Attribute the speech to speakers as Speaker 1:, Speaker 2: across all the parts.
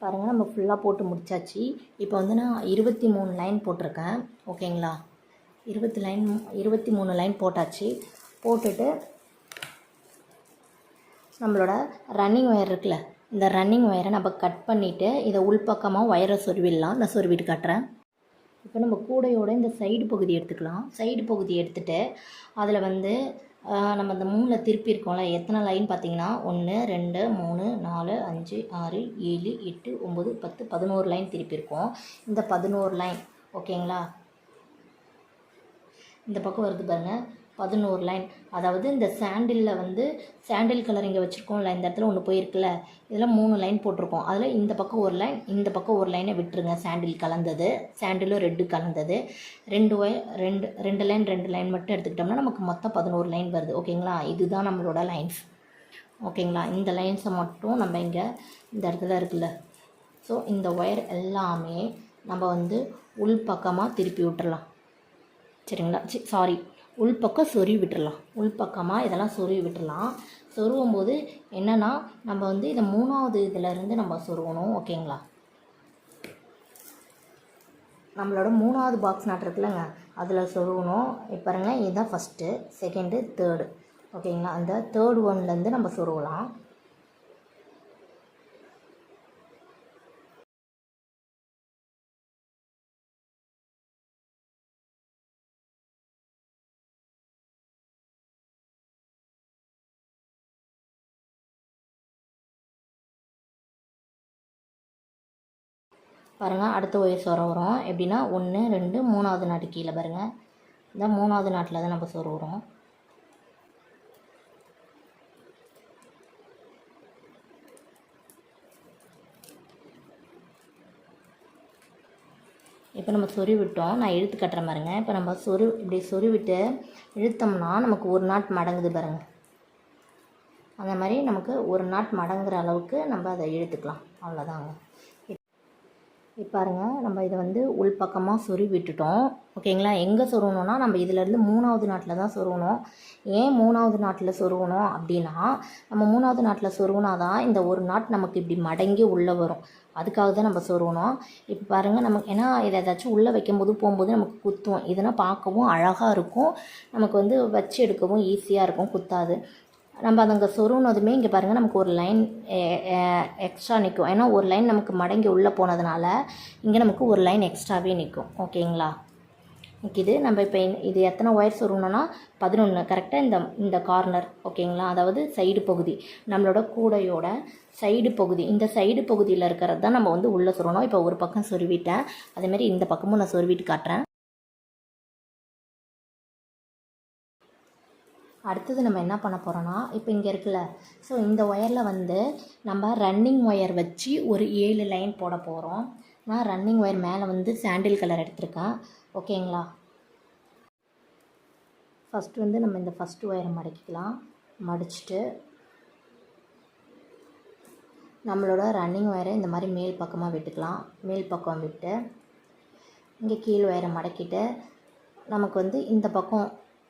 Speaker 1: பாருங்கள் நம்ம ஃபுல்லாக போட்டு முடிச்சாச்சு. இப்போ வந்து நான் இருபத்தி மூணு லைன் போட்டிருக்கேன். ஓகேங்களா இருபத்தி லைன் இருபத்தி மூணு லைன் போட்டாச்சு. போட்டுட்டு நம்மளோட ரன்னிங் ஒயர் இருக்குல்ல இந்த ரன்னிங் ஒயரை நம்ம கட் பண்ணிவிட்டு இதை உள்பக்கமாக ஒயரை சொருவிடலாம். நான் சொருவிட்டு காட்டுறேன். இப்போ நம்ம கூடையோட இந்த சைடு பகுதி எடுத்துக்கலாம். சைடு பகுதி எடுத்துட்டு அதில் வந்து நம்ம இந்த மூணில் திருப்பி இருக்கோம்ல எத்தனை லைன் பார்த்தீங்கன்னா ஒன்று ரெண்டு மூணு நாலு அஞ்சு ஆறு ஏழு எட்டு ஒம்பது பத்து பதினோரு லைன் திருப்பியிருக்கோம் இந்த பதினோரு லைன் ஓகேங்களா இந்த பக்கம் வருது பாருங்கள் பதினோரு லைன் அதாவது இந்த சாண்டிலில் வந்து சாண்டில் கலர் இங்கே வச்சுருக்கோம்ல இந்த இடத்துல ஒன்று போயிருக்குல்ல இதில் மூணு லைன் போட்டிருக்கோம். அதில் இந்த பக்கம் ஒரு லைன் இந்த பக்கம் ஒரு லைனை விட்டுருங்க. சாண்டில் கலந்தது. சாண்டிலும் ரெட்டு கலந்தது. ரெண்டு ஒய ரெண்டு ரெண்டு லைன் ரெண்டு லைன் மட்டும் எடுத்துக்கிட்டோம்னா நமக்கு மொத்தம் பதினோரு லைன் வருது. ஓகேங்களா இதுதான் நம்மளோட லைன்ஸ் ஓகேங்களா இந்த லைன்ஸை மட்டும் நம்ம இங்கே இந்த இடத்துல இருக்குல்ல. ஸோ இந்த ஒயர் எல்லாமே நம்ம வந்து உள் பக்கமாக திருப்பி விட்டுறலாம். சரிங்களா? சரி சாரி உள்பக்கம் சொருவி விட்டுடலாம் உள்பக்கமாக இதெல்லாம் சொருவி விட்டுடலாம் சொருவும் போது என்னென்னா நம்ம வந்து இதை மூணாவது இதுலேருந்து நம்ம சொருகணும் ஓகேங்களா? நம்மளோட மூணாவது பாக்ஸ் நாட் இருக்குல்லங்க. அதில் சொருகணும். இப்போ இருங்க இதுதான் ஃபஸ்ட்டு செகண்டு தேர்டு ஓகேங்களா? அந்த தேர்ட் ஒன்லேருந்து நம்ம சொருகலாம். பாருங்கள் அடுத்த ஒயர் வரும் எப்படின்னா ஒன்று ரெண்டு மூணாவது நாட்டு கீழே பாருங்கள் இந்த மூணாவது நாட்டில் தான் நம்ம சொருகிறோம் இப்போ நம்ம சொறி விட்டோம். நான் இழுத்து கட்டுற மாதிரிங்க இப்போ நம்ம சொரு இப்படி சொருவிட்டு இழுத்தோம்னா நமக்கு ஒரு நாட் மடங்குது பாருங்க. அந்த மாதிரி நமக்கு ஒரு நாட் மடங்குற அளவுக்கு நம்ம அதை இழுத்துக்கலாம். அவ்வளோதாங்க இப்போ பாருங்க நம்ம இதை வந்து உள்பக்கமாக சொருவி விட்டுட்டோம். ஓகேங்களா எங்கே சொருகணும்னா நம்ம இதிலேருந்து மூணாவது நாட்டில் தான் சொருகணும் ஏன் மூணாவது நாட்டில் சொருகணும் அப்படின்னா நம்ம மூணாவது நாட்டில் சொருகுனா தான் இந்த ஒரு நாட் நமக்கு இப்படி மடங்கி உள்ளே வரும். அதுக்காக தான் நம்ம சொருகணும் இப்போ பாருங்கள் நமக்கு ஏன்னா இதை ஏதாச்சும் உள்ளே வைக்கும்போது போகும்போது நமக்கு குத்தும். இதெல்லாம் பார்க்கவும் அழகாக இருக்கும். நமக்கு வந்து வச்சு எடுக்கவும் ஈஸியாக இருக்கும். குத்தாது. நம்ம அது அங்கே சொருனதுமே இங்கே பாருங்கள் நமக்கு ஒரு லைன் எக்ஸ்ட்ரா நிற்கும் ஏன்னா ஒரு லைன் நமக்கு மடங்கி உள்ளே போனதுனால இங்கே நமக்கு ஒரு லைன் எக்ஸ்ட்ராவே நிற்கும் ஓகேங்களா? நிற்கிது நம்ம இப்போ இது எத்தனை ஒயர் சொருகணும்னா பதினொன்று கரெக்டாக இந்த இந்த கார்னர் ஓகேங்களா? அதாவது சைடு பகுதி. நம்மளோட கூடையோட சைடு பகுதி. இந்த சைடு பகுதியில் இருக்கிறது தான் நம்ம வந்து உள்ளே சொருகணும். இப்போ ஒரு பக்கம் சொருவிட்டேன். அதேமாரி இந்த பக்கமும் நான் சொருவிட்டு காட்டுறேன். அடுத்தது நம்ம என்ன பண்ண போகிறோன்னா இப்போ இங்கே இருக்குல்ல ஸோ இந்த ஒயரில் வந்து நம்ம ரன்னிங் ஒயர் வச்சு ஒரு ஏழு லைன் போட போகிறோம் நான் ரன்னிங் ஒயர் மேலே வந்து சாண்டில் கலர் எடுத்திருக்கேன். ஓகேங்களா ஃபஸ்ட்டு வந்து நம்ம இந்த ஃபஸ்ட்டு ஒயரை மடக்கிக்கலாம். மடிச்சுட்டு நம்மளோட ரன்னிங் ஒயரை இந்த மாதிரி மேல் பக்கமாக விட்டுக்கலாம். மேல் பக்கம் விட்டு இங்கே கீழ் ஒயரை மடக்கிட்டு நமக்கு வந்து இந்த பக்கம்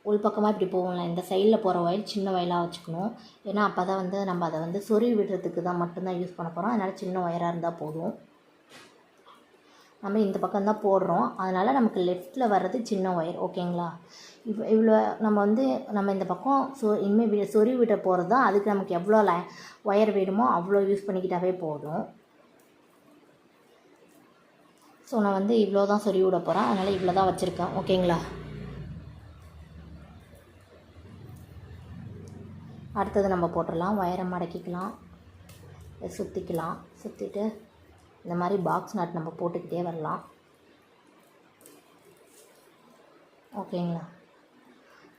Speaker 1: உள்பக்கமாக இப்படி போகும்ல இந்த சைடில் போகிற வயல் சின்ன வயலாக வச்சுக்கணும். ஏன்னா அப்போ தான் வந்து நம்ம அதை வந்து சொருவி விடுறதுக்கு தான் மட்டும்தான் யூஸ் பண்ண போகிறோம் அதனால் சின்ன ஒயராக இருந்தால் போதும். நம்ம இந்த பக்கம் தான் போடுறோம். அதனால் நமக்கு லெஃப்ட்டில் வர்றது சின்ன ஒயர் ஓகேங்களா இப்போ இவ்வளோ நம்ம வந்து நம்ம இந்த பக்கம் சொ இனிமேல் வி சொருவி விட போகிறது தான். அதுக்கு நமக்கு எவ்வளோ லை ஒயர் வேணுமோ அவ்வளோ யூஸ் பண்ணிக்கிட்டாவே போதும். ஸோ நான் வந்து இவ்வளோ தான் சொறி விட போகிறேன் அதனால் இவ்வளோ தான் வச்சுருக்கேன் ஓகேங்களா அடுத்தது நம்ம போட்டுடலாம். ஒயரை மடக்கிக்கலாம். சுற்றிக்கலாம் சுற்றிட்டு இந்த மாதிரி பாக்ஸ் நாட் நம்ம போட்டுக்கிட்டே வரலாம். ஓகேங்களா?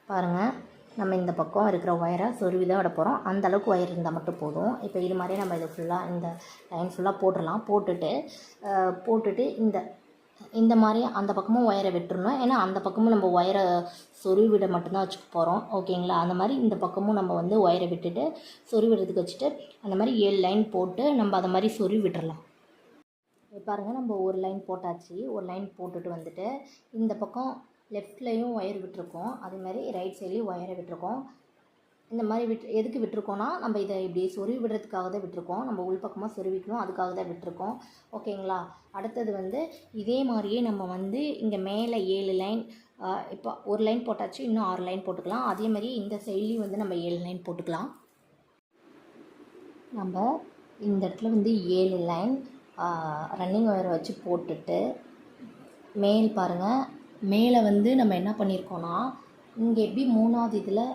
Speaker 1: பாருங்கள் நம்ம இந்த பக்கம் இருக்கிற ஒயரை சொருவி தான் விட போகிறோம் அந்தளவுக்கு ஒயர் இருந்தால் மட்டும் போதும். இப்போ இது மாதிரியே நம்ம இதை ஃபுல்லாக இந்த லைன் ஃபுல்லாக போட்டுடலாம். போட்டுட்டு போட்டுட்டு இந்த இந்த மாதிரி அந்த பக்கமும் ஒயரை விட்டுறணும். ஏன்னா அந்த பக்கமும் நம்ம ஒயரை சொருவி விட மட்டும்தான் வச்சுக்க போகிறோம் ஓகேங்களா? அந்த மாதிரி இந்த பக்கமும் நம்ம வந்து ஒயரை விட்டுட்டு சொருவிடுறதுக்கு வச்சுட்டு அந்த மாதிரி ஏழு லைன் போட்டு நம்ம அதை மாதிரி சொருவி விட்டுறலாம். பாருங்கள் நம்ம ஒரு லைன் போட்டாச்சு. ஒரு லைன் போட்டுட்டு வந்துட்டு இந்த பக்கம் லெஃப்ட்லேயும் ஒயர் விட்டுருக்கோம். அதே மாதிரி ரைட் சைட்லேயும் ஒயரை விட்டுருக்கோம். இந்த மாதிரி விட்டு எதுக்கு விட்டுருக்கோன்னா நம்ம இதை இப்படி சொருவி விடுறதுக்காக தான் விட்டுருக்கோம். நம்ம உள்பக்கமாக சொருவிக்கணும் அதுக்காக தான் விட்டுருக்கோம். ஓகேங்களா? அடுத்தது வந்து இதே மாதிரியே நம்ம வந்து இங்கே மேலே ஏழு லைன் இப்போ ஒரு லைன் போட்டாச்சு இன்னும் ஆறு லைன் போட்டுக்கலாம். அதே மாதிரி இந்த சைட்லேயும் வந்து நம்ம ஏழு லைன் போட்டுக்கலாம். நம்ம இந்த இடத்துல வந்து ஏழு லைன் ரன்னிங் ஒயரை வச்சு போட்டுட்டு மேல் பாருங்கள் மேலே வந்து நம்ம என்ன பண்ணியிருக்கோன்னா இங்கே எப்படி மூணாவது இதில்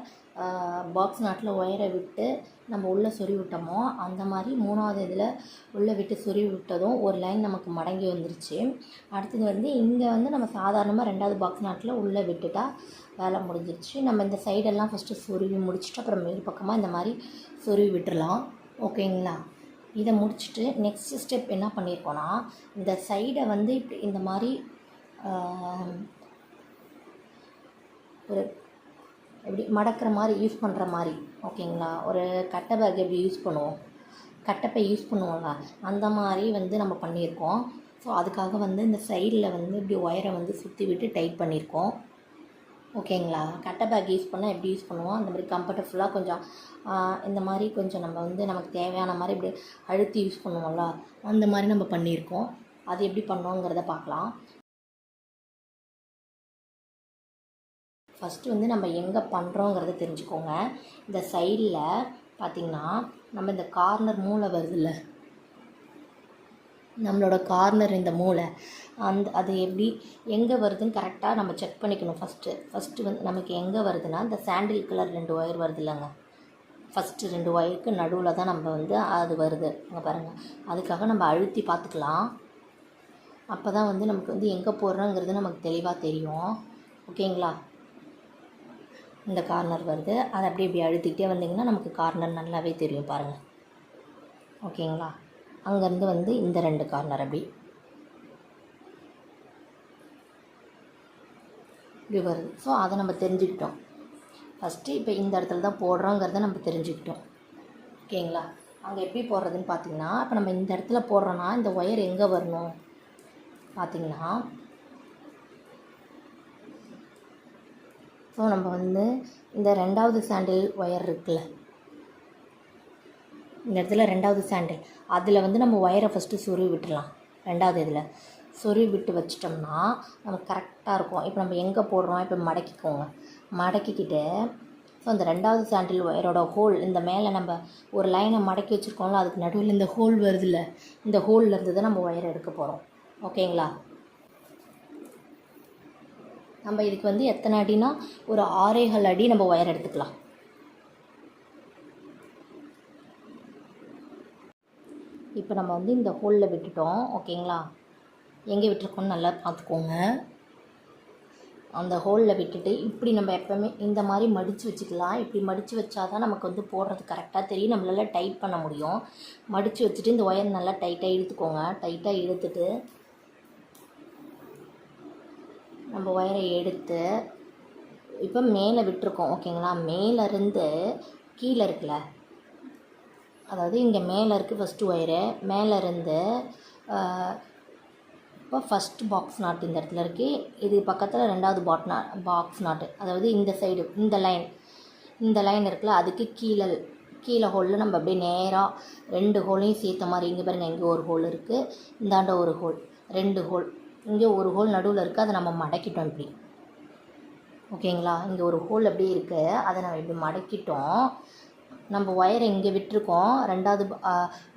Speaker 1: பாக்ஸ் நாட்டில் ஒயரை விட்டு நம்ம உள்ளே சொருவி விட்டோமோ அந்த மாதிரி மூணாவது இதில் உள்ளே விட்டு சொருவி விட்டதும் ஒரு லைன் நமக்கு மடங்கி வந்துருச்சு. அடுத்தது வந்து இங்கே வந்து நம்ம சாதாரணமாக ரெண்டாவது பாக்ஸ் நாட்டில் உள்ளே விட்டுட்டா வேலை முடிஞ்சிருச்சு. நம்ம இந்த சைடெல்லாம் ஃபஸ்ட்டு சொருவி முடிச்சுட்டு அப்புறம் மேல் பக்கமாக இந்த மாதிரி சொருவி விட்டுறலாம். ஓகேங்களா இதை முடிச்சுட்டு நெக்ஸ்ட் ஸ்டெப் என்ன பண்ணியிருக்கோன்னா இந்த சைடை வந்து இப்படி இந்த மாதிரி ஒரு எப்படி மடக்கிற மாதிரி யூஸ் பண்ணுற மாதிரி ஓகேங்களா ஒரு கட்டை பேக் எப்படி யூஸ் பண்ணுவோம்? கட்டப்பை யூஸ் பண்ணுவோம்ல அந்த மாதிரி வந்து நம்ம பண்ணியிருக்கோம். ஸோ அதுக்காக வந்து இந்த சைடில் வந்து இப்படி ஒயரை வந்து சுற்றி விட்டு டைட் பண்ணியிருக்கோம். ஓகேங்களா கட்டை பேக் யூஸ் பண்ணால் எப்படி யூஸ் பண்ணுவோம்? அந்த மாதிரி கம்ஃபர்டபுளாக கொஞ்சம் இந்த மாதிரி கொஞ்சம் நம்ம வந்து நமக்கு தேவையான மாதிரி இப்படி அழுத்தி யூஸ் பண்ணுவோம்ல அந்த மாதிரி நம்ம பண்ணியிருக்கோம். அது எப்படி பண்ணோங்கிறத பார்க்கலாம். ஃபஸ்ட்டு வந்து நம்ம எங்கே பண்ணுறோங்கிறத தெரிஞ்சுக்கோங்க. இந்த சைடில் பார்த்திங்கன்னா நம்ம இந்த கார்னர் மூளை வருதுல்ல? நம்மளோட கார்னர் இந்த மூளை. அந்த அது எப்படி எங்கே வருதுன்னு கரெக்டாக நம்ம செக் பண்ணிக்கணும் ஃபஸ்ட்டு ஃபஸ்ட்டு வந்து நமக்கு எங்கே வருதுன்னா இந்த சாண்டில் கலர் ரெண்டு ஒயர் வருது இல்லைங்க? ஃபஸ்ட்டு ரெண்டு ஒயருக்கு நடுவில் தான் நம்ம வந்து அது வருது. அங்கே பாருங்கள் அதுக்காக நம்ம அழுத்தி பார்த்துக்கலாம். அப்போ தான் வந்து நமக்கு வந்து எங்கே போடுறோங்கிறது நமக்கு தெளிவாக தெரியும். ஓகேங்களா? இந்த கார்னர் வருது. அதை அப்படியே இப்படி அழுத்திக்கிட்டே வந்தீங்கன்னா நமக்கு கார்னர் நல்லாவே தெரியும் பாருங்கள் ஓகேங்களா? அங்கேருந்து வந்து இந்த ரெண்டு கார்னர் அப்படி. இப்படி வருது. ஸோ அதை நம்ம தெரிஞ்சுக்கிட்டோம். ஃபஸ்ட்டு இப்போ இந்த இடத்துல தான் போடுறோங்கிறத நம்ம தெரிஞ்சுக்கிட்டோம். ஓகேங்களா? அங்கே எப்படி போடுறதுன்னு பார்த்தீங்கன்னா இப்போ நம்ம இந்த இடத்துல போடுறோன்னா இந்த ஒயர் எங்கே வரணும்? பார்த்தீங்கன்னா ஸோ நம்ம வந்து இந்த ரெண்டாவது சாண்டில் ஒயர் இருக்குல்ல. இந்த இடத்துல ரெண்டாவது சாண்டில் அதில் வந்து நம்ம ஒயரை ஃபஸ்ட்டு சொருவி விட்டுடலாம் ரெண்டாவது இதில். சொருவி விட்டு வச்சிட்டோம்னா நமக்கு கரெக்டாக இருக்கும். இப்போ நம்ம எங்கே போடுறோம்? இப்போ மடக்கிக்கோங்க. மடக்கிக்கிட்டு ஸோ இந்த ரெண்டாவது சாண்டில் ஒயரோட ஹோல் இந்த மேலே நம்ம ஒரு லைனை மடக்கி வச்சுருக்கோம்ல அதுக்கு நடுவில் இந்த ஹோல் வருதுல்ல இந்த ஹோல்லேருந்து தான் நம்ம ஒயரை எடுக்க போகிறோம் ஓகேங்களா நம்ம இதுக்கு வந்து எத்தனை அடினா ஒரு ஆறேகால் அடி நம்ம ஒயர் எடுத்துக்கலாம். இப்போ நம்ம வந்து இந்த ஹோலில் விட்டுட்டோம் ஓகேங்களா எங்கே விட்டுருக்கோம்னு நல்லா பார்த்துக்கோங்க. அந்த ஹோலில் விட்டுட்டு இப்படி நம்ம எப்போவுமே இந்த மாதிரி மடித்து வச்சுக்கலாம். இப்படி மடித்து வச்சா தான் நமக்கு வந்து போடுறது கரெக்டாக தெரியும். நம்மளால் டைட் பண்ண முடியும். மடித்து வச்சுட்டு இந்த ஒயர் நல்லா டைட்டாக இழுத்துக்கோங்க. டைட்டாக இழுத்துட்டு நம்ம ஒயரை எடுத்து இப்போ மேலே விட்டுருக்கோம் ஓகேங்களா? மேலேருந்து கீழே இருக்குல்ல? அதாவது இங்கே மேலே இருக்குது ஃபஸ்ட்டு ஒயரு மேலேருந்து இப்போ ஃபஸ்ட்டு பாக்ஸ் நாட் இந்த இடத்துல இருக்குது இது பக்கத்தில் ரெண்டாவது பாட் நா பாக்ஸ் நாட்டு அதாவது இந்த சைடு இந்த லைன் இந்த லைன் இருக்குல்ல அதுக்கு கீழே கீழே ஹோலில் நம்ம அப்படியே நேராக ரெண்டு ஹோலையும் சேர்த்த மாதிரி இங்கே பாருங்கள் இங்கே ஒரு ஹோல் இருக்குது இந்தாண்ட ஒரு ஹோல் ரெண்டு ஹோல் இங்கே ஒரு ஹோல் நடுவில் இருக்குது அதை நம்ம மடக்கிட்டோம் இப்படி. ஓகேங்களா? இங்கே ஒரு ஹோல் அப்படியே இருக்குது அதை நம்ம இப்படி மடக்கிட்டோம். நம்ம ஒயரை இங்கே விட்டுருக்கோம். ரெண்டாவது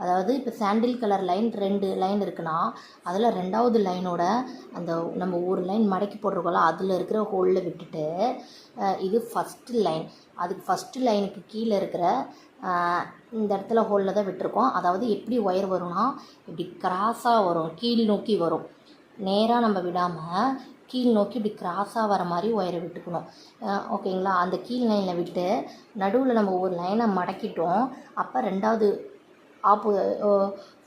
Speaker 1: அதாவது இப்போ சாண்டில் கலர் லைன் ரெண்டு லைன் இருக்குன்னா அதில் ரெண்டாவது லைனோட அந்த நம்ம ஒரு லைன் மடக்கி போட்டிருக்கோம்ல அதில் இருக்கிற ஹோலில் விட்டுட்டு இது ஃபஸ்ட்டு லைன் அதுக்கு ஃபஸ்ட்டு லைனுக்கு கீழே இருக்கிற இந்த இடத்துல ஹோலில் தான் விட்டுருக்கோம். அதாவது எப்படி ஒயர் வரும்னா இப்படி கிராஸாக வரும் கீழ் நோக்கி வரும். நேராக நம்ம விடாமல் கீழ் நோக்கி இப்படி கிராஸாக வர மாதிரி ஒயரை விட்டுக்கணும். ஓகேங்களா அந்த கீழ் லைனில் விட்டு நடுவில் நம்ம ஒரு லைனை மடக்கிட்டோம். அப்போ ரெண்டாவது ஆப்போ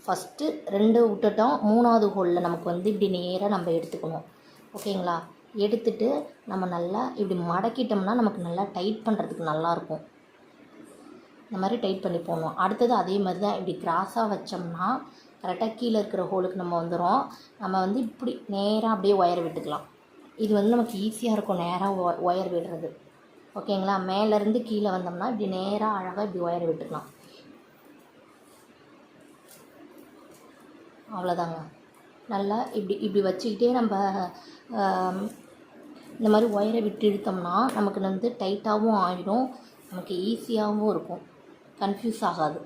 Speaker 1: ஃபஸ்ட்டு ரெண்டு விட்டுட்டோம். மூணாவது ஹோலில் நமக்கு வந்து இப்படி நேராக நம்ம எடுத்துக்கணும். ஓகேங்களா எடுத்துட்டு நம்ம நல்லா இப்படி மடக்கிட்டோம்னா நமக்கு நல்லா டைட் பண்ணுறதுக்கு நல்லாயிருக்கும் இந்த மாதிரி டைட் பண்ணி போடணும். அடுத்தது அதே மாதிரி தான் இப்படி கிராஸாக வச்சோம்னா கரெக்டாக கீழே இருக்கிற ஹோலுக்கு நம்ம வந்துடும் நம்ம வந்து இப்படி நேராக அப்படியே ஒயர் விட்டுக்கலாம். இது வந்து நமக்கு ஈஸியாக இருக்கும் நேராக ஒயர் விடுறது. ஓகேங்களா மேலேருந்து கீழே வந்தோம்னா இப்படி நேராக அழகாக இப்படி ஒயரை விட்டுக்கலாம். அவ்வளோதாங்க நல்லா இப்படி இப்படி வச்சுக்கிட்டே நம்ம இந்த மாதிரி ஒயரை விட்டு இழுத்தோம்னா நமக்கு வந்து டைட்டாகவும் ஆகிடும் நமக்கு ஈஸியாகவும் இருக்கும். கன்ஃபியூஸ் ஆகாது.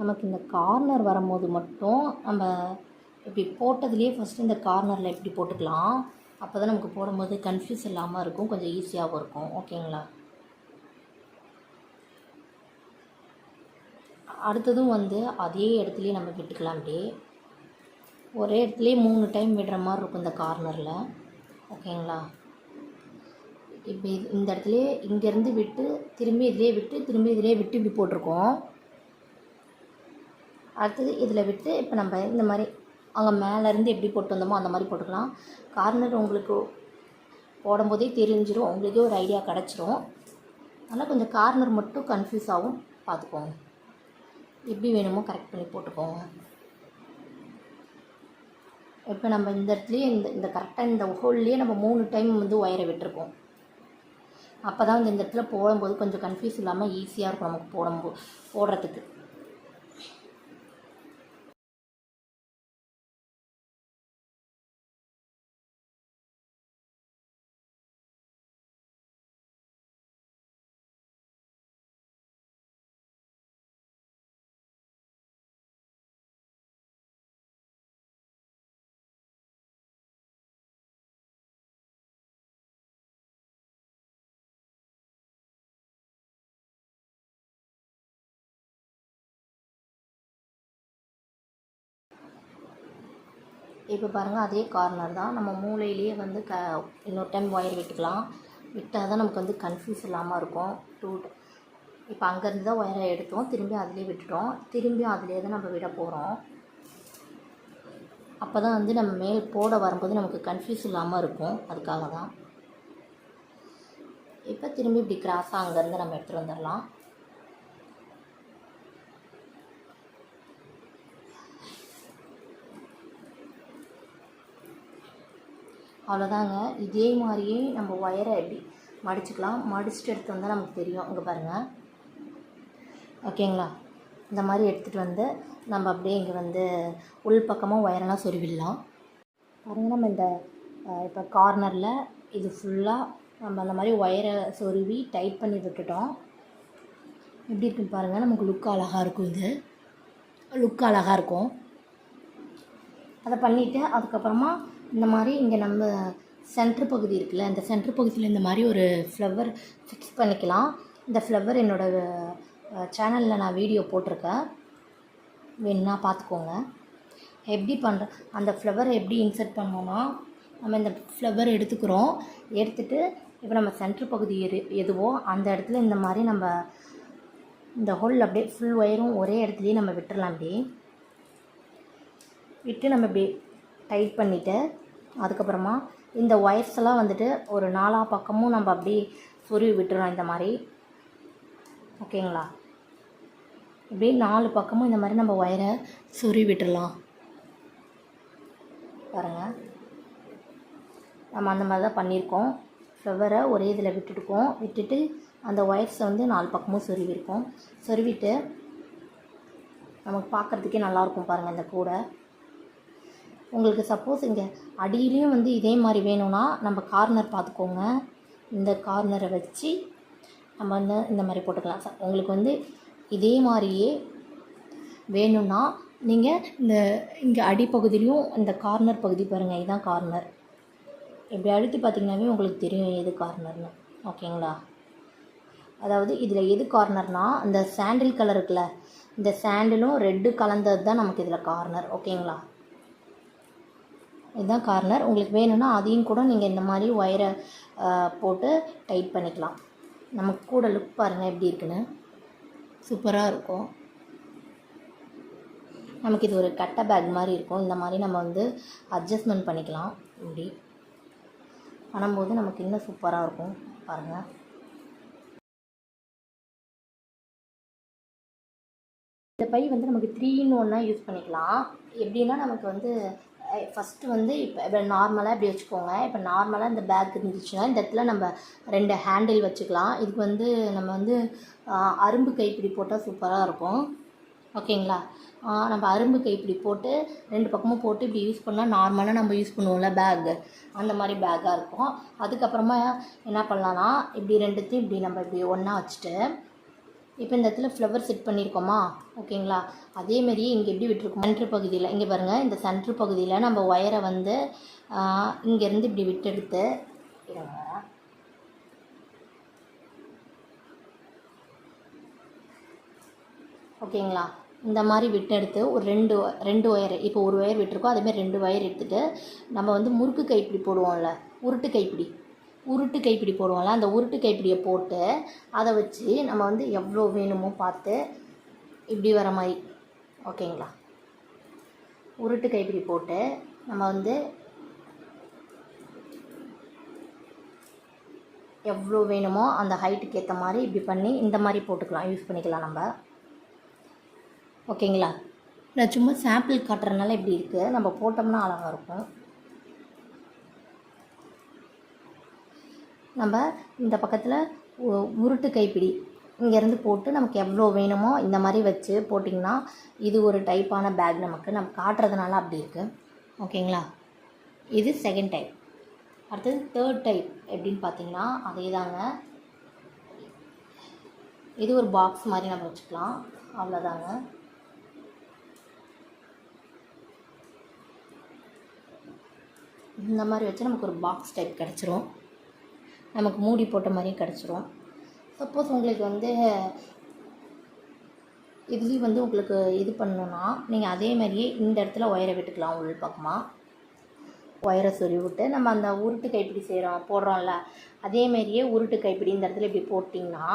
Speaker 1: நமக்கு இந்த கார்னர் வரும்போது மட்டும் நம்ம இப்படி போட்டதுலேயே ஃபஸ்ட்டு இந்த கார்னரில் இப்படி போட்டுக்கலாம். அப்போ தான் நமக்கு போடும்போது கன்ஃபியூஸ் இல்லாமல் இருக்கும். கொஞ்சம் ஈஸியாகவும் இருக்கும். ஓகேங்களா அடுத்ததும் வந்து அதே இடத்துலையே நம்ம விட்டுக்கலாம் அப்படியே. ஒரே இடத்துலையே மூணு டைம் விடுற மாதிரி இருக்கும் இந்த கார்னரில் ஓகேங்களா இப்படி இந்த இடத்துலையே இங்கேருந்து விட்டு திரும்பி இதிலே விட்டு திரும்பி இதிலே விட்டு இப்படி போட்டிருக்கோம். அடுத்தது இதில் விட்டு இப்போ நம்ம இந்த மாதிரி அங்கே மேலேருந்து எப்படி போட்டு வந்தோமோ அந்த மாதிரி போட்டுக்கலாம். கார்னர் உங்களுக்கு போடும்போதே தெரிஞ்சிடும் உங்களுக்கே ஒரு ஐடியா கிடச்சிரும். ஆனால் கொஞ்சம் கார்னர் மட்டும் கன்ஃபியூஸ் ஆகும். பார்த்துக்கோங்க. எப்படி வேணுமோ கரெக்ட் பண்ணி போட்டுக்கோங்க. இப்போ நம்ம இந்த இடத்துலையே இந்த இந்த கரெக்டாக இந்த ஹோல்லையே நம்ம மூணு டைம் வந்து ஒயரை விட்டுருக்கோம். அப்போ தான் வந்து இந்த இடத்துல போடும்போது கொஞ்சம் கன்ஃபியூஸ் இல்லாமல் ஈஸியாக இருக்கும் நமக்கு போடும்போது போடுறதுக்கு. இப்போ பாருங்கள் அதே கார்னர் தான். நம்ம மூளையிலேயே வந்து க இன்னொரு டைம் ஒயர் விட்டுக்கலாம். விட்டால் தான் நமக்கு வந்து கன்ஃபியூஸ் இல்லாமல் இருக்கும். டூ இப்போ அங்கேருந்து தான் ஒயரை எடுத்தோம். திரும்பி அதிலே விட்டுட்டோம். திரும்பியும் அதிலே தான் நம்ம விட போகிறோம் அப்போ தான் வந்து நம்ம மேல் போட வரும்போது நமக்கு கன்ஃபியூஸ் இல்லாமல் இருக்கும். அதுக்காக தான் இப்போ திரும்பி இப்படி கிராஸாக அங்கேருந்து நம்ம எடுத்துகிட்டு வந்துடலாம். அவ்வளோதாங்க. இதே மாதிரியே நம்ம ஒயரை எப்படி மடிச்சுக்கலாம்? மடிச்சுட்டு எடுத்து வந்தால் நமக்கு தெரியும். இங்கே பாருங்கள் ஓகேங்களா? இந்த மாதிரி எடுத்துகிட்டு வந்து நம்ம அப்படியே இங்கே வந்து உள் பக்கமாக ஒயரெல்லாம் சொருவிடலாம் பாருங்கள் நம்ம இந்த இப்போ கார்னரில் இது ஃபுல்லாக நம்ம அந்த மாதிரி ஒயரை சொருவி டைட் பண்ணி விட்டுட்டோம். எப்படி இருக்குன்னு பாருங்கள் நமக்கு லுக் அழகாக இருக்கும் இது. லுக் அழகாக இருக்கும். அதை பண்ணிவிட்டு அதுக்கப்புறமா இந்த மாதிரி இங்கே நம்ம சென்ட்ரு பகுதி இருக்குல்ல இந்த சென்ட்ரு பகுதியில் இந்த மாதிரி ஒரு ஃப்ளவர் ஃபிக்ஸ் பண்ணிக்கலாம். இந்த ஃப்ளவர் என்னோடய சேனலில் நான் வீடியோ போட்டிருக்கேன். வேணும்னா பார்த்துக்கோங்க. எப்படி பண்ணுற அந்த ஃப்ளவரை எப்படி இன்சர்ட் பண்ணோன்னா நம்ம இந்த ஃப்ளவர் எடுத்துக்கிறோம். எடுத்துட்டு இப்போ நம்ம சென்ட்ரு பகுதி எது எதுவோ அந்த இடத்துல இந்த மாதிரி நம்ம இந்த ஹோல் அப்படியே ஃபுல் ஒயரும் ஒரே இடத்துலையே நம்ம விட்டுடலாம் அப்படியே விட்டு நம்ம இப்படி டைட் பண்ணிவிட்டு அதுக்கப்புறமா இந்த ஒயர்ஸ் எல்லாம் வந்துட்டு ஒரு நாலா பக்கமும் நம்ம அப்படி சொருவி விட்டுறோம் இந்த மாதிரி. ஓகேங்களா? இப்படி நாலு பக்கமும் இந்த மாதிரி நம்ம ஒயரை சொருவி விட்டுடலாம் பாருங்கள் நம்ம அந்த மாதிரி தான் பண்ணியிருக்கோம். ஃப்ளவரை ஒரே இதில் விட்டுட்டுக்கோம் விட்டுட்டு அந்த ஒயர்ஸை வந்து நாலு பக்கமும் சொருவிருக்கோம் சொருவிட்டு நமக்கு பார்க்குறதுக்கே நல்லாயிருக்கும் பாருங்கள் இந்த கூடை. உங்களுக்கு சப்போஸ் இங்கே அடியிலையும் வந்து இதே மாதிரி வேணும்னா நம்ம கார்னர் பார்த்துக்கோங்க. இந்த கார்னரை வச்சு நம்ம வந்து இந்த மாதிரி போட்டுக்கலாம். ச- உங்களுக்கு வந்து இதே மாதிரியே வேணும்னா நீங்கள் இந்த இங்கே அடிப்பகுதியிலையும் இந்த கார்னர் பகுதி பாருங்கள் இதுதான் கார்னர் இப்படி அழுத்தி பார்த்தீங்கன்னாவே உங்களுக்கு தெரியும் எது கார்னர்னு ஓகேங்களா? அதாவது இதில் எது கார்னர்னா இந்த சாண்டில் கலர் இருக்குல்ல இந்த சாண்டிலும் ரெட்டு கலந்தது தான் நமக்கு இதில் கார்னர் ஓகேங்களா? இதுதான் கார்னர். உங்களுக்கு வேணும்னா அதையும் கூட நீங்கள் இந்த மாதிரி ஒயரை போட்டு டைட் பண்ணிக்கலாம். நமக்கு கூட லுக் பாருங்கள் எப்படி இருக்குன்னு. சூப்பராக இருக்கும். நமக்கு இது ஒரு கட்டை பேக் மாதிரி இருக்கும். இந்த மாதிரி நம்ம வந்து அட்ஜஸ்ட்மெண்ட் பண்ணிக்கலாம். இப்படி. பண்ணும்போது நமக்கு இன்னும் சூப்பராக இருக்கும். பாருங்கள் இந்த பை வந்து நமக்கு த்ரீ இன் ஒன்னாக யூஸ் பண்ணிக்கலாம். எப்படின்னா நமக்கு வந்து ஃபஸ்ட்டு வந்து இப்போ இப்போ நார்மலாக இப்படி வச்சுக்கோங்க. இப்போ நார்மலாக இந்த பேக் இருந்துச்சுன்னா இந்த இடத்துல நம்ம ரெண்டு ஹேண்டில் வச்சுக்கலாம். இதுக்கு வந்து நம்ம வந்து அரும்பு கைப்பிடி போட்டால் சூப்பராக இருக்கும். ஓகேங்களா நம்ம அரும்பு கைப்பிடி போட்டு ரெண்டு பக்கமும் போட்டு இப்படி யூஸ் பண்ணால் நார்மலாக நம்ம யூஸ் பண்ணுவோம்ல பேக்கு அந்த மாதிரி பேக்காக இருக்கும். அதுக்கப்புறமா என்ன பண்ணலான்னா இப்படி ரெண்டுத்தையும் இப்படி நம்ம இப்படி ஒன்றா வச்சுட்டு இப்போ இந்த இடத்துல ஃப்ளவர் செட் பண்ணியிருக்கோமா? ஓகேங்களா? அதேமாரி இங்கே எப்படி விட்டுருக்கோம்? சென்ட்ரு பகுதியில். இங்கே பாருங்கள் இந்த சென்ட்ரு பகுதியில் நம்ம ஒயரை வந்து இங்கேருந்து இப்படி விட்டெடுத்து ஓகேங்களா? இந்த மாதிரி விட்டெடுத்து ஒரு ரெண்டு ரெண்டு ஒயர் இப்போ ஒரு ஒயர் விட்டுருக்கோம். அதேமாதிரி ரெண்டு ஒயர் எடுத்துகிட்டு நம்ம வந்து முறுக்கு கைப்பிடி போடுவோம்ல உருட்டு கைப்பிடி. உருட்டு கைப்பிடி போடுவோம்ல அந்த உருட்டு கைப்பிடியை போட்டு அதை வச்சு நம்ம வந்து எவ்வளோ வேணுமோ பார்த்து இப்படி வர மாதிரி ஓகேங்களா? உருட்டு கைப்பிடி போட்டு நம்ம வந்து எவ்வளோ வேணுமோ அந்த ஹைட்டுக்கு ஏற்ற மாதிரி இப்படி பண்ணி இந்த மாதிரி போட்டுக்கலாம் யூஸ் பண்ணிக்கலாம் நம்ம. ஓகேங்களா? நான் சும்மா சாம்பிள் காட்டுறதுனால இப்படி இருக்குது நம்ம போட்டோம்னா அழகாக இருக்கும். நம்ம இந்த பக்கத்தில் உருட்டு கைப்பிடி. இங்கேருந்து போட்டு நமக்கு எவ்வளோ வேணுமோ இந்த மாதிரி வச்சு போட்டிங்கன்னா இது ஒரு டைப்பான பேக் நமக்கு. நம்ம காட்டுறதுனால அப்படி இருக்குது ஓகேங்களா? இது செகண்ட் டைப் அடுத்தது தேர்ட் டைப் எப்படின்னு பார்த்தீங்கன்னா அதே தாங்க இது ஒரு பாக்ஸ் மாதிரி நம்ம வச்சுக்கலாம். அவ்வளோதாங்க. இந்த மாதிரி வச்சு நமக்கு ஒரு பாக்ஸ் டைப் கிடச்சிரும். நமக்கு மூடி போட்ட மாதிரியும் கிடச்சிரும். சப்போஸ் உங்களுக்கு வந்து இதுலேயும் வந்து உங்களுக்கு இது பண்ணணுன்னா நீங்கள் அதே மாதிரியே இந்த இடத்துல ஒயரை விட்டுக்கலாம் உள் பக்கமாக ஒயரை சொறி விட்டு நம்ம அந்த உருட்டு கைப்பிடி செய்கிறோம் போடுறோம்ல அதே மாதிரியே உருட்டு கைப்பிடி இந்த இடத்துல இப்படி போட்டிங்கன்னா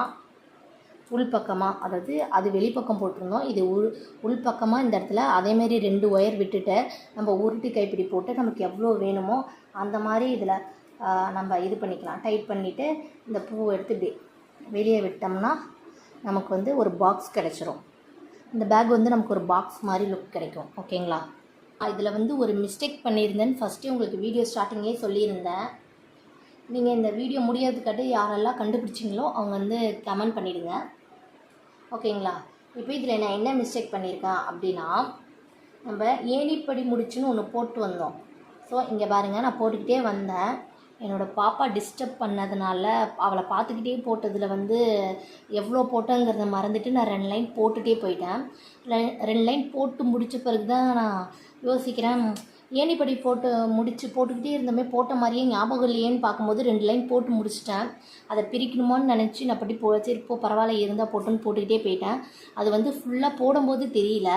Speaker 1: உள்பக்கமாக அதாவது அது வெளிப்பக்கம் போட்டிருந்தோம் இது உள் உள்பக்கமாக இந்த இடத்துல அதேமாரி ரெண்டு ஒயர் விட்டுட்டு நம்ம உருட்டு கைப்பிடி போட்டு நமக்கு எவ்வளோ வேணுமோ அந்த மாதிரி இதில் நம்ம இது பண்ணிக்கலாம். டைட் பண்ணிவிட்டு இந்த பூவை எடுத்து இப்படி வெளியே விட்டோம்னா நமக்கு வந்து ஒரு பாக்ஸ் கிடச்சிரும். இந்த பேக் வந்து நமக்கு ஒரு பாக்ஸ் மாதிரி லுக் கிடைக்கும். ஓகேங்களா இதில் வந்து ஒரு மிஸ்டேக் பண்ணியிருந்தேன்னு ஃபஸ்ட்டே உங்களுக்கு வீடியோ ஸ்டார்டிங்கே சொல்லியிருந்தேன். நீங்கள் இந்த வீடியோ முடியாதுக்காட்டி யாரெல்லாம் கண்டுபிடிச்சிங்களோ அவங்க வந்து கமெண்ட் பண்ணிவிடுங்க ஓகேங்களா இப்போ இதில் நான் என்ன மிஸ்டேக் பண்ணியிருக்கேன் அப்படின்னா நம்ம ஏணிப்படி முடிச்சுன்னு ஒன்று போட்டு வந்தோம். ஸோ இங்கே பாருங்கள் நான் போட்டுக்கிட்டே வந்தேன். என்னோடய பாப்பா டிஸ்டர்ப் பண்ணதுனால அவளை பார்த்துக்கிட்டே போட்டதில் வந்து எவ்வளோ போட்டோங்கிறத மறந்துட்டு நான் ரெண்டு லைன் போட்டுகிட்டே போயிட்டேன். ரெ- ரெண்டு லைன் போட்டு முடித்த பிறகு தான் நான் யோசிக்கிறேன் ஏணிப்படி போட்டு முடித்து போட்டுக்கிட்டே இருந்தோமே போட்ட மாதிரியே ஞாபகம் இல்லையேன்னு பார்க்கும்போது ரெண்டு லைன் போட்டு முடிச்சிட்டேன். அதை பிரிக்கணுமான்னு நினச்சி நான் அப்படி போ சரி இப்போ பரவாயில்ல இருந்தால் போட்டுன்னு போட்டுக்கிட்டே போயிட்டேன். அது வந்து ஃபுல்லாக போடும்போது தெரியல.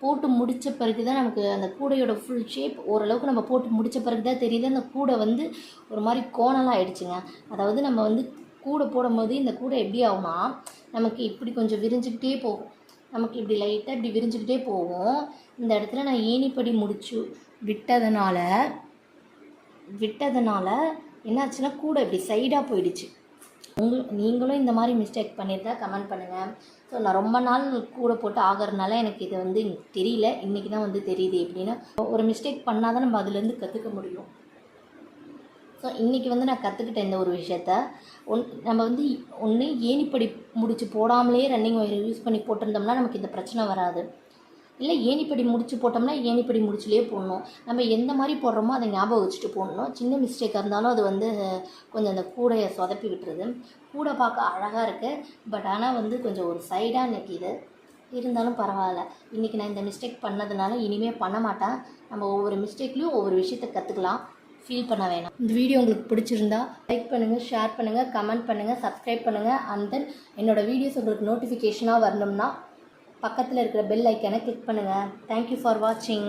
Speaker 1: போட்டு முடித்த பிறகு தான் நமக்கு அந்த கூடையோட ஃபுல் ஷேப் ஓரளவுக்கு நம்ம போட்டு முடித்த பிறகு தான் தெரியுது. அந்த கூடை வந்து ஒரு மாதிரி கோணலாக ஆயிடுச்சுங்க. அதாவது நம்ம வந்து கூடை போடும்போது இந்த கூடை எப்படி ஆகும்னா நமக்கு இப்படி கொஞ்சம் விரிஞ்சுக்கிட்டே போகும். நமக்கு இப்படி லைட்டாக இப்படி விரிஞ்சுக்கிட்டே போகும். இந்த இடத்துல நான் ஏணிப்படி முடிச்சு விட்டதுனால விட்டதுனால என்னாச்சுன்னா கூடை இப்படி சைடாக போயிடுச்சு. உங்கள் நீங்களும் இந்த மாதிரி மிஸ்டேக் பண்ணியிருந்தா கமெண்ட் பண்ணுங்கள் ஸோ நான் ரொம்ப நாள் கூட போட்டு ஆகிறதுனால எனக்கு இது வந்து தெரியல. இன்றைக்கி தான் வந்து தெரியுது எப்படின்னா. ஒரு மிஸ்டேக் பண்ணால் தான் நம்ம அதுலேருந்து கற்றுக்க முடியும். ஸோ இன்றைக்கி வந்து நான் கற்றுக்கிட்டேன் இந்த ஒரு விஷயத்த. ஒன் நம்ம வந்து ஒன்று ஏணிப்படி முடிச்சு போடாமலே ரன்னிங் ஒயர் யூஸ் பண்ணி போட்டிருந்தோம்னா நமக்கு இந்த பிரச்சனை வராது. இல்லை ஏணிப்படி முடிச்சு போட்டோம்னா ஏணிப்படி முடிச்சுலேயே போடணும். நம்ம எந்த மாதிரி போடுறோமோ அதை ஞாபகம் வச்சுட்டு போடணும். சின்ன மிஸ்டேக்காக இருந்தாலும் அது வந்து கொஞ்சம் அந்த கூடையை சொதப்பி விட்டுருது. கூடை பார்க்க அழகாக இருக்குது பட் ஆனால் வந்து கொஞ்சம் ஒரு சைடாக நிற்கிது இருந்தாலும் பரவாயில்ல. இன்றைக்கி நான் இந்த மிஸ்டேக் பண்ணதுனால இனிமேல் பண்ண மாட்டேன். நம்ம ஒவ்வொரு மிஸ்டேக்லேயும் ஒவ்வொரு விஷயத்தை கற்றுக்கலாம் ஃபீல் பண்ண வேணாம். இந்த வீடியோ உங்களுக்கு பிடிச்சிருந்தா லைக் பண்ணுங்கள் ஷேர் பண்ணுங்கள் கமெண்ட் பண்ணுங்கள் சப்ஸ்கிரைப் பண்ணுங்கள் அண்ட் தென் என்னோடய வீடியோஸ் உங்களுக்கு நோட்டிஃபிகேஷனாக வரணும்னா பக்கத்தில் இருக்கிற பெல் ஐக்கானை கிளிக் பண்ணுங்கள் தேங்க்யூ ஃபார் வாட்சிங்